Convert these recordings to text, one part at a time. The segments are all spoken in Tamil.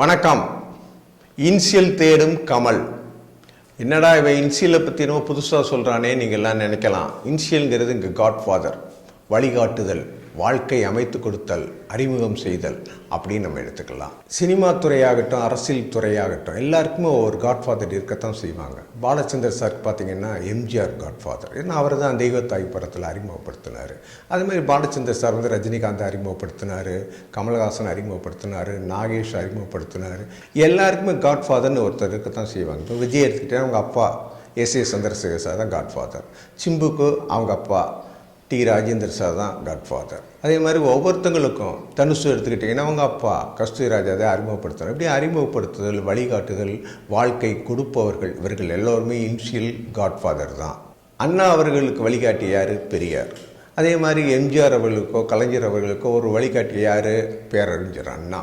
வணக்கம். இன்சியல் தேடும் கமல். என்னடா இவன் இன்சியலை பற்றி புதுசாக சொல்கிறானே நீங்கள் எல்லாம் நினைக்கலாம். இன்சியல்ங்கிறது இங்கே காட் ஃபாதர் வழிகாட்டுதல். வாழ்க்கை அமைத்து கொடுத்தல் அறிமுகம் செய்தல் அப்படின்னு நம்ம எடுத்துக்கலாம். சினிமா துறையாகட்டும் அரசியல் துறையாகட்டும் எல்லாருக்குமே ஒரு காட்ஃபாதர் இருக்கத்தான் செய்வாங்க. பாலச்சந்தர் சாருக்கு பார்த்தீங்கன்னா எம்ஜிஆர் காட்ஃபாதர் ஏன்னா அவர் தான் தெய்வத்தாய் படத்தில் அறிமுகப்படுத்தினார். அதுமாதிரி பாலச்சந்தர் சார் வந்து ரஜினிகாந்த் அறிமுகப்படுத்தினார் கமல்ஹாசன் அறிமுகப்படுத்தினார் நாகேஷ் அறிமுகப்படுத்தினார். எல்லாருக்குமே காட்ஃபாதர்னு ஒருத்தர் இருக்கத்தான் செய்வாங்க. இப்போ விஜய் எடுத்துக்கிட்டே அவங்க அப்பா எஸ் ஏ சந்திரசேகர் சார் தான் காட்ஃபாதர் சிம்புக்கு அவங்க அப்பா டி. ராஜேந்தர் சார் தான் காட்ஃபாதர் அதே மாதிரி ஒவ்வொருத்தங்களுக்கும் தனுசு எடுத்துக்கிட்டிங்கன்னா அவங்க அப்பா கஸ்தூரி ராஜா தான் அறிமுகப்படுத்துகிறார் இப்படி அறிமுகப்படுத்துதல் வழிகாட்டுதல் வாழ்க்கை கொடுப்பவர்கள் இவர்கள் எல்லோருமே இன்ஷியல் காட்ஃபாதர் தான். அண்ணா அவர்களுக்கு வழிகாட்டி யார்? பெரியார். அதே மாதிரி எம்ஜிஆர் அவர்களுக்கோ கலைஞர் அவர்களுக்கோ ஒரு வழிகாட்டி யார்? பேரறிஞர் அண்ணா.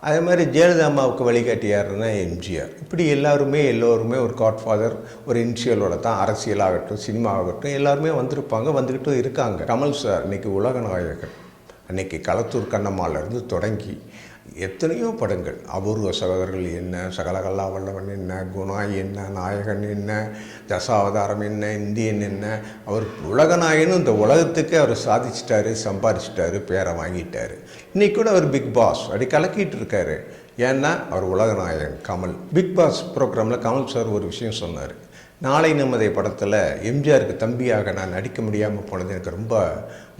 அதே மாதிரி ஜெயலலிதா அம்மாவுக்கு வழிகாட்டி எம்ஜிஆர். இப்படி எல்லாருமே எல்லோருமே ஒரு காட்ஃபாதர் ஒரு இன்ஷியலோட தான் அரசியலாகட்டும் சினிமா ஆகட்டும் எல்லாருமே வந்திருப்பாங்க வந்துக்கிட்டும் இருக்காங்க. கமல் சார் இன்னைக்கு உலக நாயகன் அன்னைக்கு களத்தூர் கண்ணம்மாலேருந்து தொடங்கி எத்தனையோ படங்கள். அபூர்வ சகோதரர்கள் என்ன சகலகல்லா வல்லவன் என்ன குணா என்ன நாயகன் என்ன தசாவதாரம் என்ன இந்தியன் என்ன அவர் உலகநாயகனும் இந்த உலகத்துக்கு அவர் சாதிச்சிட்டாரு சம்பாதிச்சிட்டாரு பேரை வாங்கிட்டார். இன்றைக்கி கூட அவர் பிக் பாஸ் அப்படி கலக்கிட்டு இருக்காரு. ஏன்னா அவர் உலகநாயகன் கமல். பிக் பாஸ் ப்ரோக்ராமில் கமல் சார் ஒரு விஷயம் சொன்னார். நாளை நமதை படத்தில் எம்ஜிஆருக்கு தம்பியாக நான் நடிக்க முடியாமல் போனது எனக்கு ரொம்ப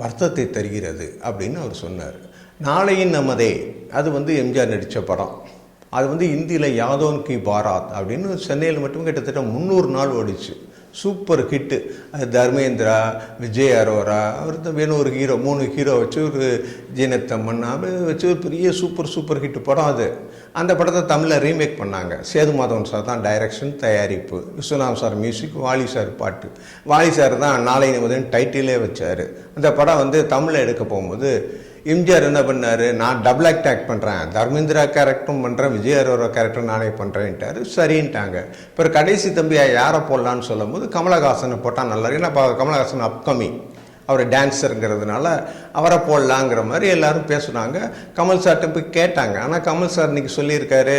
வருத்தத்தை தருகிறது அப்படின்னு அவர் சொன்னார். நாளையின் நமதே. அது வந்து எம்ஜிஆர் நடித்த படம். அது வந்து இந்தியில் யாதோன் கி பாராத் அப்படின்னு சென்னையில் மட்டும் கிட்டத்தட்ட முந்நூறு நாள் ஓடிச்சு. சூப்பர் ஹிட்டு அது தர்மேந்திரா விஜய் அரோரா அவர் வேணும் ஒரு ஹீரோ மூணு ஹீரோ வச்சு ஒரு ஜீனத்தம்மன் அப்படி வச்சு ஒரு பெரிய சூப்பர் சூப்பர் ஹிட் படம் அது. அந்த படத்தை தமிழில் ரீமேக் பண்ணாங்க. சேது மாதவன் சார் தான் டைரக்ஷன் தயாரிப்பு. Viswanath sir music Vaali sir பாட்டு. வாலி சார் தான் நாளை நிமிடம் டைட்டிலே வச்சார். அந்த படம் வந்து தமிழில் எடுக்க போகும்போது எம்ஜிஆர் என்ன பண்ணார்? நான் டபுள் ஆக்ட் ஆக்ட் பண்ணுறேன் தர்மேந்திரா கேரக்டரும் பண்ணுறேன் விஜய் அரோரா கேரக்டர் நானே பண்ணுறேன்ட்டாரு சரின்ட்டாங்க. இப்போ கடைசி தம்பியா யாரை போடலான்னு சொல்லும்போது கமலஹாசனை போட்டால் நல்லா இருக்கு. ஏன்னா இப்போ கமலஹாசன் அப்கமிங் அவர் டான்ஸருங்கிறதுனால அவரை போடலாங்கிற மாதிரி எல்லாரும் பேசுனாங்க. கமல் சார்கிட்ட போய் கேட்டாங்க. ஆனால் கமல் சார் இன்னைக்கு சொல்லியிருக்காரு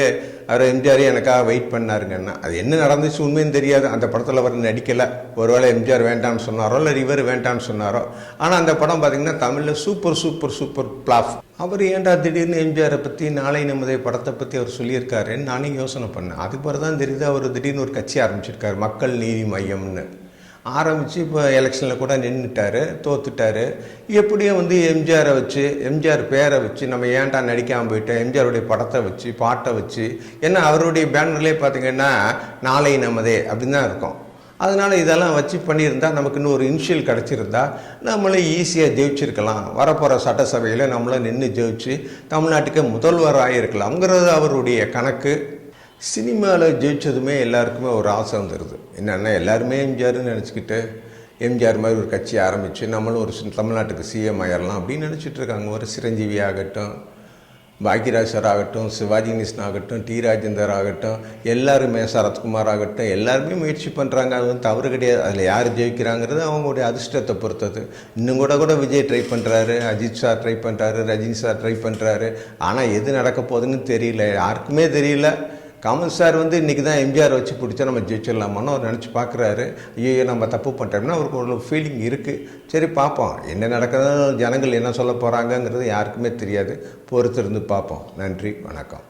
அவர் எம்ஜிஆர் எனக்காக வெயிட் பண்ணாருங்கன்னா. அது என்ன நடந்துச்சு உண்மையும் தெரியாது. அந்த படத்தில் அவர் நடிக்கலை. ஒருவேளை எம்ஜிஆர் வேண்டாம்னு சொன்னாரோ இல்லை இவர் வேண்டாம்னு சொன்னாரோ. ஆனால் அந்த படம் பார்த்தீங்கன்னா தமிழில் சூப்பர் சூப்பர் சூப்பர் பிளாஃப் அவர் ஏன்டா திடீர்னு எம்ஜிஆரை பற்றி நாளை நமதே படத்தை பற்றி அவர் சொல்லியிருக்காருன்னு நானே யோசனை பண்ணேன். அதுக்கு பிறகு தான் தெரியுது அவர் திடீர்னு ஒரு கட்சி ஆரம்பிச்சிருக்காரு. மக்கள் நீதி மையம்னு. ஆரம்பித்து இப்போ எலெக்ஷனில் கூட நின்றுட்டாரு தோத்துட்டார். எப்படியும் வந்து எம்ஜிஆரை வச்சு எம்ஜிஆர் பேரை வச்சு நம்ம ஏன்டா நடிக்காமல் போயிட்டோம்? எம்ஜிஆருடைய படத்தை வச்சு பாட்டை வச்சு ஏன்னா அவருடைய பேனர்லேயே பார்த்தீங்கன்னா நாளை நமதே அப்படின்னு தான் இருக்கும். அதனால் இதெல்லாம் வச்சு பண்ணியிருந்தால் நமக்கு இன்னும் ஒரு இனிஷியல் கிடச்சிருந்தா நம்மளே ஈஸியாக ஜெயிச்சிருக்கலாம். வரப்போகிற சட்டசபையில் நம்மளை நின்று ஜெயிச்சு தமிழ்நாட்டுக்கு முதல்வராக இருக்கலாம்ங்கிறது அவருடைய கணக்கு. சினிமாவில் ஜெயித்ததுமே எல்லாருக்குமே ஒரு ஆசை வந்துடுது என்னென்னா எல்லாருமே எம்ஜிஆர்னு நினச்சிக்கிட்டு எம்ஜிஆர் மாதிரி ஒரு கட்சி ஆரம்பித்து நம்மளும் ஒரு சி- தமிழ்நாட்டுக்கு சிஎம் ஆயிடலாம் அப்படின்னு நினச்சிட்டு இருக்காங்க. ஒரு சிரஞ்சீவி ஆகட்டும் பாக்யராஜ் சார் ஆகட்டும் சிவாஜி கணேசன் ஆகட்டும் டி ராஜேந்தர் ஆகட்டும் எல்லாருமே சரத்குமார் ஆகட்டும் எல்லாருமே முயற்சி பண்ணுறாங்க அது வந்து தவறு கிடையாது. அதில் யார் ஜெயிக்கிறாங்கிறது அவங்களுடைய அதிர்ஷ்டத்தை பொறுத்தது. இன்னும் கூட கூட விஜய் ட்ரை பண்ணுறாரு அஜித் சார் ட்ரை பண்ணுறாரு ரஜினி சார் ட்ரை பண்ணுறாரு ஆனால் எது நடக்க போகுதுன்னு தெரியல. யாருக்குமே தெரியல. கமல் சார் வந்து இன்றைக்கி தான் எம்ஜிஆர் வச்சு பிடிச்சா நம்ம ஜெயிச்சிடலாமான்னு அவர் நினச்சி பார்க்குறாரு ஐயோ நம்ம தப்பு பண்ணிட்டோம்னா அவருக்கு ஒரு ஃபீலிங் இருக்குது சரி பார்ப்போம். என்ன நடக்குதுன்னு ஜனங்கள் என்ன சொல்ல போகிறாங்கங்கிறது யாருக்குமே தெரியாது. பொறுத்திருந்து பார்ப்போம். நன்றி வணக்கம்.